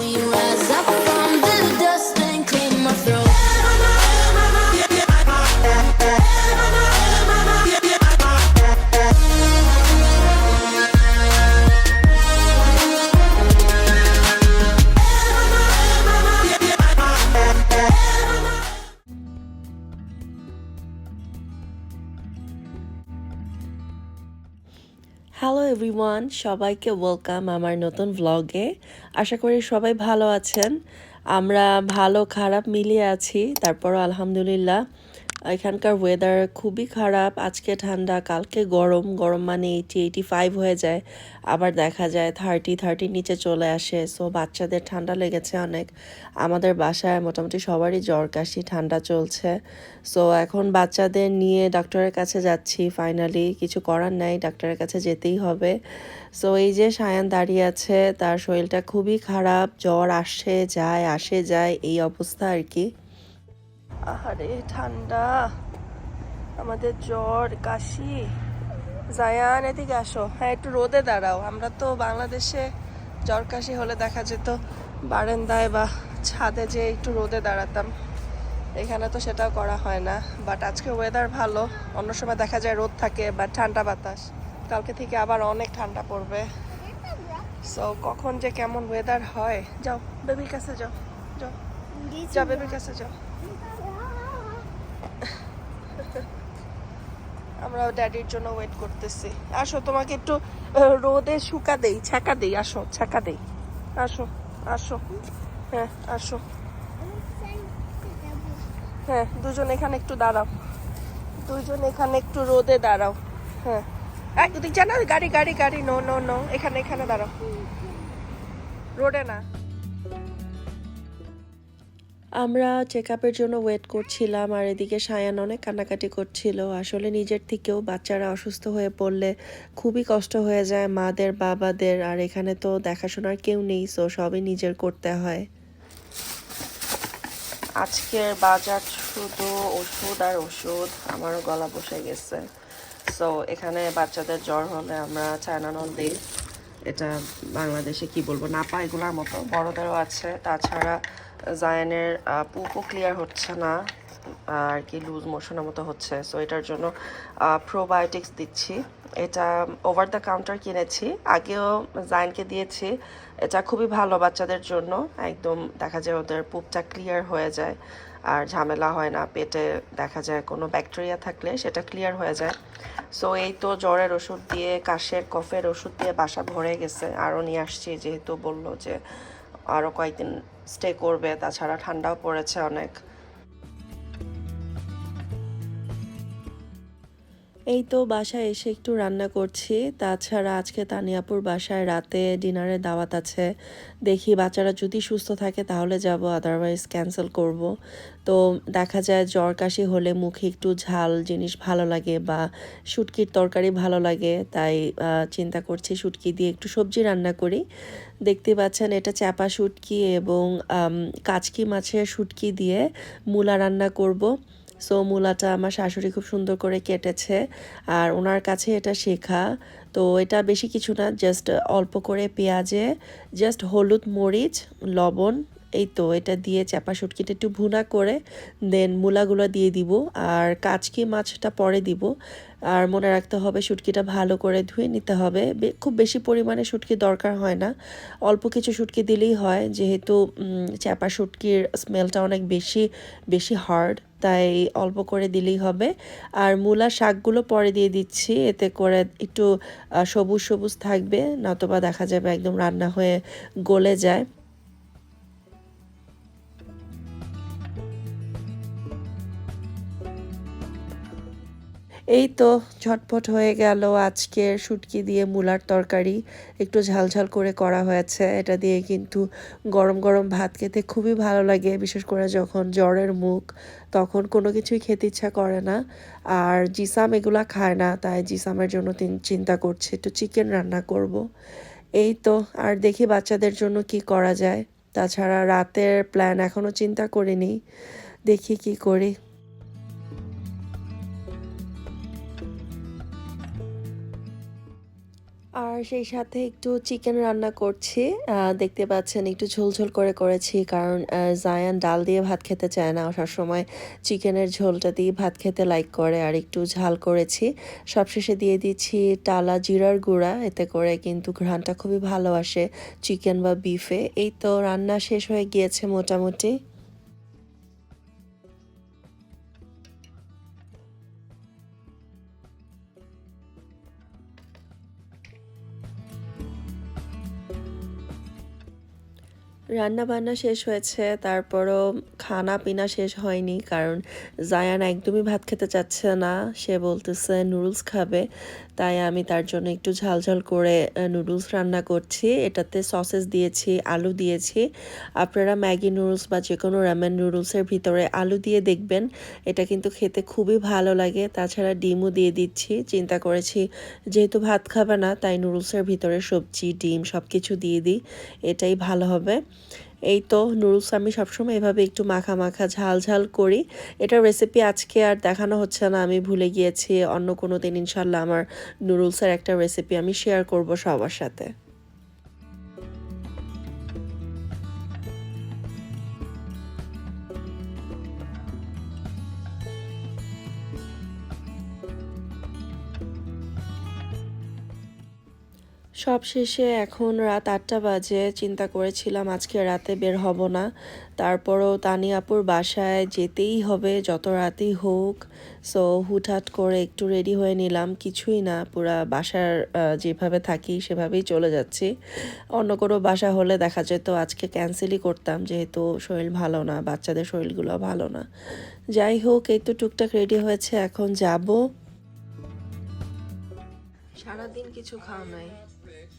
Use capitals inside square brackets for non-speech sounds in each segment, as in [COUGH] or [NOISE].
We hello everyone সবাইকে welcome আমার নতুন ভ্লগে আশা করি সবাই ভালো আছেন। আমরা ভালো, খারাপ মিলিয়ে আছি। তারপরও আলহামদুলিল্লাহ। এখানকার ওয়েদার খুবই খারাপ। আজকে ঠান্ডা, কালকে গরম। গরম মানে এইটি এইটি ফাইভ হয়ে যায়। আবার দেখা যায় থার্টি থার্টির নিচে চলে আসে। সো বাচ্চাদের ঠান্ডা লেগেছে অনেক। আমাদের বাসায় মোটামুটি সবারই জ্বর কাশি, ঠান্ডা চলছে। সো এখন বাচ্চাদের নিয়ে ডাক্তারের কাছে যাচ্ছি। ফাইনালি কিছু করার নাই, ডাক্তারের কাছে যেতেই হবে। সো এই যে সায়ান দাঁড়িয়ে আছে, তার শরীরটা খুবই খারাপ। জ্বর আসে, যায় আসে, যায়, এই অবস্থা আর কি। আহারে ঠান্ডা। আমাদের জ্বর কাশি। জায়ান এদিকে আসো। হ্যাঁ একটু রোদে দাঁড়াও। আমরা তো বাংলাদেশে জ্বর কাশি হলে দেখা যেত বারান্দায় বা ছাদে যে একটু রোদে দাঁড়াতাম। এখানে তো সেটাও করা হয় না। বাট আজকে ওয়েদার ভালো। অন্য সময় দেখা যায় রোদ থাকে বা ঠান্ডা বাতাস। কালকে থেকে আবার অনেক ঠান্ডা পড়বে। সো কখন যে কেমন ওয়েদার হয়। যাও বেবির কাছে যাও। যাও। যাও বেবির কাছে যাও। আমরা ড্যাডির জন্য ওয়েট করতেছি। আসো তোমাকে একটু রোদে শুকা দেই ছাকা দেই আসো ছাকা দেই। আসো আসো হ্যাঁ আসো। হ্যাঁ দুজন এখানে একটু দাঁড়াও। দুজন এখানে একটু রোদে দাঁড়াও। হ্যাঁ। এই, তুই জানা গাড়ি গাড়ি গাড়ি নো নো নো এখানে এখানে দাঁড়াও। রোডে না। আমরা চেক আপের জন্য ওয়েট করছিলাম আর এদিকে সায়ান অনেক কান্নাকাটি করছিল। আসলে নিজের থেকেও বাচ্চারা অসুস্থ হয়ে পড়লে খুবই কষ্ট হয়ে যায় মাদের, বাবাদের আর এখানে তো দেখাশোনার কেউ নেই সো সবই নিজের করতে হয়। আজকের বাজার শুধু ওষুধ আর ওষুধ, আমারও গলা বসে গেছে। সো এখানে বাচ্চাদের জ্বর হলে আমরা চায়নানল দিই। এটা বাংলাদেশে কি বলব, নাপা এগুলোর মতো, বড়দেরও আছে। তাছাড়া জায়ানের পুপও ক্লিয়ার হচ্ছে না, আর কি লুজ মোশনের মতো হচ্ছে। সো এটার জন্য প্রোবায়োটিক্স দিচ্ছি। এটা ওভার দ্য কাউন্টার কিনেছি। আগেও জায়ানকে দিয়েছি। এটা খুবই ভালো বাচ্চাদের জন্য। একদম দেখা যায় ওদের পুপটা ক্লিয়ার হয়ে যায়, আর ঝামেলা হয় না। পেটে দেখা যায় কোনো ব্যাকটেরিয়া থাকলে সেটা ক্লিয়ার হয়ে যায়। সো এই তো জ্বরের ওষুধ দিয়ে, কাশের কফের ওষুধ দিয়ে বাসা ভরে গেছে। আরও নিয়ে আসছি, যেহেতু বলল যে আরও কয়েকদিন স্টে করবে তাছাড়া ঠান্ডাও পড়েছে অনেক। এই তো বাসায় এসে একটু রান্না করছি। তাছাড়া আজকে তানিয়াপুর বাসায় রাতে ডিনারে দাওয়াত আছে। দেখি বাচ্চারা যদি সুস্থ থাকে তাহলে যাব আদারওয়াইজ ক্যান্সেল করব। তো দেখা যায় জ্বর কাশি হলে মুখে একটু ঝাল জিনিস ভালো লাগে বা শুটকির তরকারি ভালো লাগে, তাই চিন্তা করছি শুটকি দিয়ে একটু সবজি রান্না করি। দেখতে পাচ্ছেন এটা চাপা শুটকি এবং কাচকি মাছের শুটকি দিয়ে মূলা রান্না করব। সো মূলাটা আমার শাশুড়ি খুব সুন্দর করে কেটেছে আর ওনার কাছে এটা শেখা। তো এটা বেশি কিছু না জাস্ট অল্প করে পেঁয়াজে জাস্ট হলুদ মরিচ, লবণ, এই তো এটা দিয়ে চাপা শুটকিটা একটু ভুনা করে দেন মূলাগুলো দিয়ে দিব আর কাচকি মাছটা পরে দিব। আর মনে রাখতে হবে শুটকিটা ভালো করে ধুয়ে নিতে হবে। খুব বেশি পরিমাণে শুটকি দরকার হয় না। অল্প কিছু শুটকি দিলেই হয়, যেহেতু চাপা শুটকির স্মেলটা অনেক বেশি বেশি হার্ড তাই অল্প করে দিলেই হবে। আর মূলা শাকগুলো পরে দিয়ে দিচ্ছি, এতে করে একটু সবুজ সবুজ থাকবে নতবা দেখা যাবে একদম রান্না হয়ে গলে যায়। এই তো ঝটপট হয়ে গেল আজকের শুটকি দিয়ে মূলার তরকারি। একটু ঝালঝাল করে করা হয়েছে। এটা দিয়ে কিন্তু গরম গরম ভাত খেতে খুবই ভালো লাগে, বিশেষ করে যখন জ্বরের মুখ, তখন কোনো কিছুই খেতে ইচ্ছা করে না। আর জিসাম এগুলা খায় না, তাই জিসামের জন্য তিন- চিন্তা করছে, একটু চিকেন রান্না করব। এই তো, আর দেখি বাচ্চাদের জন্য কি করা যায়। তাছাড়া রাতের প্ল্যান এখনও চিন্তা করিনি। দেখি কি করি। আর সেই সাথে একটু চিকেন রান্না করছি। দেখতে পাচ্ছেন একটু ঝোলঝোল করে করেছি কারণ জায়ান ডাল দিয়ে ভাত খেতে চায় না। সবসময় চিকেনের ঝোলটা দিয়ে ভাত খেতে লাইক করে আর একটু ঝাল করেছি। সবশেষে দিয়ে দিচ্ছি টালা জিরার গুঁড়া। এতে করে কিন্তু ঘ্রাণটা খুবই ভালো আসে চিকেন বা বিফে এই তো রান্না শেষ হয়ে গিয়েছে মোটামুটি। রান্না বান্না শেষ হয়েছে, তারপরও খানা পিনা শেষ হয়নি, কারণ জায়ান একদমই ভাত খেতে চাচ্ছে না। সে বলতেছে, নুডলস খাবে। তাই আমি তার জন্য একটু ঝাল ঝাল করে নুডলস রান্না করছি। এটাতে সসেস দিয়েছি, আলু দিয়েছি। আপনারা ম্যাগি নুডলস বা যে কোনো রামেন নুডলসের ভিতরে আলু দিয়ে দেখবেন। এটা কিন্তু খেতে খুবই ভালো লাগে। তাছাড়া ডিমও দিয়ে দিচ্ছি। চিন্তা করেছি, যেহেতু ভাত খাবে না, তাই নুডলসের ভিতরে সবজি, ডিম সব কিছু দিয়ে দিই। এটাই ভালো হবে। এই তো নুডলস আমি সবসময় এভাবে একটু মাখা মাখা ঝাল ঝাল করি। এটা রেসিপি আজকে আর দেখানো হচ্ছে না, আমি ভুলে গিয়েছি। অন্য কোনো দিন ইনশাল্লাহ আমার নুডলসের একটা রেসিপি আমি শেয়ার করব সবার সাথে। সব শেষে এখন রাত আটটা বাজে, চিন্তা করেছিলাম আজকে রাতে বের হব না। তারপরও তানিয়াপুর বাসায় যেতেই হবে, যত রাতেই হোক। সো হুটহাট করে একটু রেডি হয়ে নিলাম। কিছুই না, পুরা বাসার যেভাবে থাকি সেভাবেই চলে যাচ্ছি। অন্য কোনো বাসা হলে দেখা যেত আজকে ক্যান্সেলই করতাম, যেহেতু শরীর ভালো না, বাচ্চাদের শরীরগুলো ভালো না। যাই হোক, এই তো টুকটাক রেডি হয়েছে, এখন যাব। সারাদিন কিছু খাও নাই।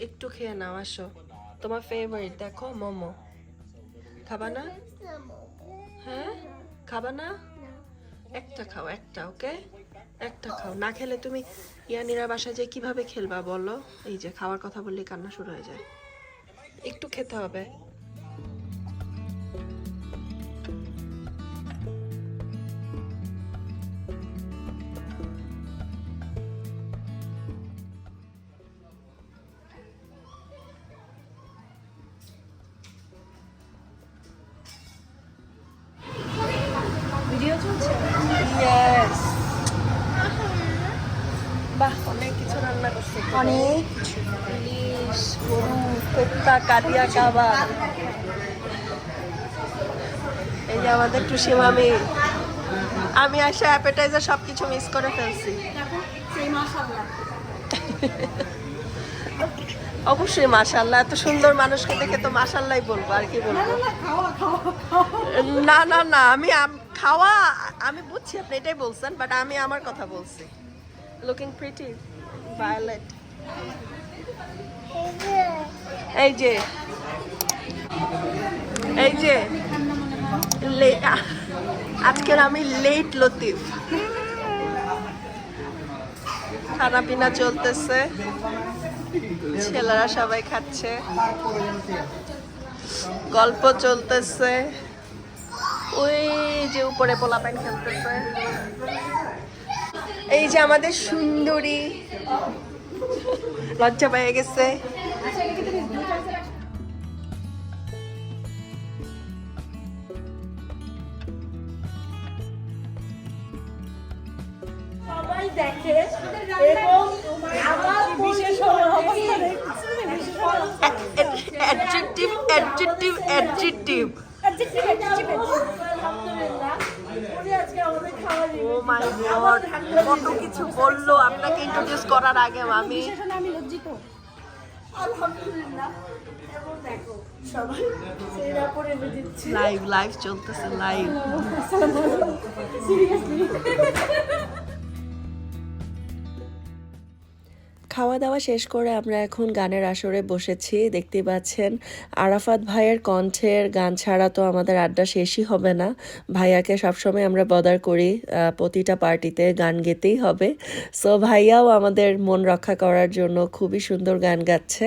একটু খেয়ে নাও, আসো। তোমার ফেভারিট দেখো, মোমো। খাবা না? হ্যাঁ? খাবা না? একটা খাও, একটা ওকে একটা খাও। না খেলে তুমি ইয়ানিরা বাসায় যে কীভাবে খেলবা বলো? এই যে, খাওয়ার কথা বললে কান্না শুরু হয়ে যায়। একটু খেতে হবে। কোপ্তা কাটিয়া কাবাব এই যে আমাদের টুসি মামি। আমি আসে অ্যাপেটাইজার সব কিছু মিস করে ফেলছি। অবশ্যই মাশাল্লাহ এত সুন্দর মানুষকে দেখে তো মাশাল্লাহ বলব, আর কি বলব? না না না, আমি খাওয়া, আমি বুঝছি আপনি এটাই বলছেন বাট আমি আমার কথা বলছি। লুকিং প্রিটি ভায়োলেট এই যে। এই যে। আজকের আমি লেট লতিফ। খানা পিনা চলতেছে। ছেলেরা সবাই খাচ্ছে। গল্প চলতেছে। ওই যে উপরে পোলাপাইন খেলতেছে। এই যে আমাদের সুন্দরী। লজ্জা পেয়ে গেছে দেখে এবং আমার বিশেষ অবস্থা adjective adjective adjective oh my god কত কিছু বলল আপনাকে ইন্ট্রোডিউস করার আগে আমি আমি লজ্জিত। আলহামদুলিল্লাহ। দেখো সবাই সেরা করে দিচ্ছে। লাইভ লাইভ চলতেছে লাইভ সিরিয়াসলি [LAUGHS] খাওয়া দাওয়া শেষ করে আমরা এখন গানের আসরে বসেছি। দেখতে পাচ্ছেন, আরাফাত ভাইয়ের কণ্ঠের গান ছাড়া তো আমাদের আড্ডা শেষই হবে না। ভাইয়াকে সবসময় আমরা বদার করি প্রতিটা পার্টিতে গান গেতেই হবে। সো ভাইয়াও আমাদের মন রক্ষা করার জন্য খুবই সুন্দর গান গাচ্ছে।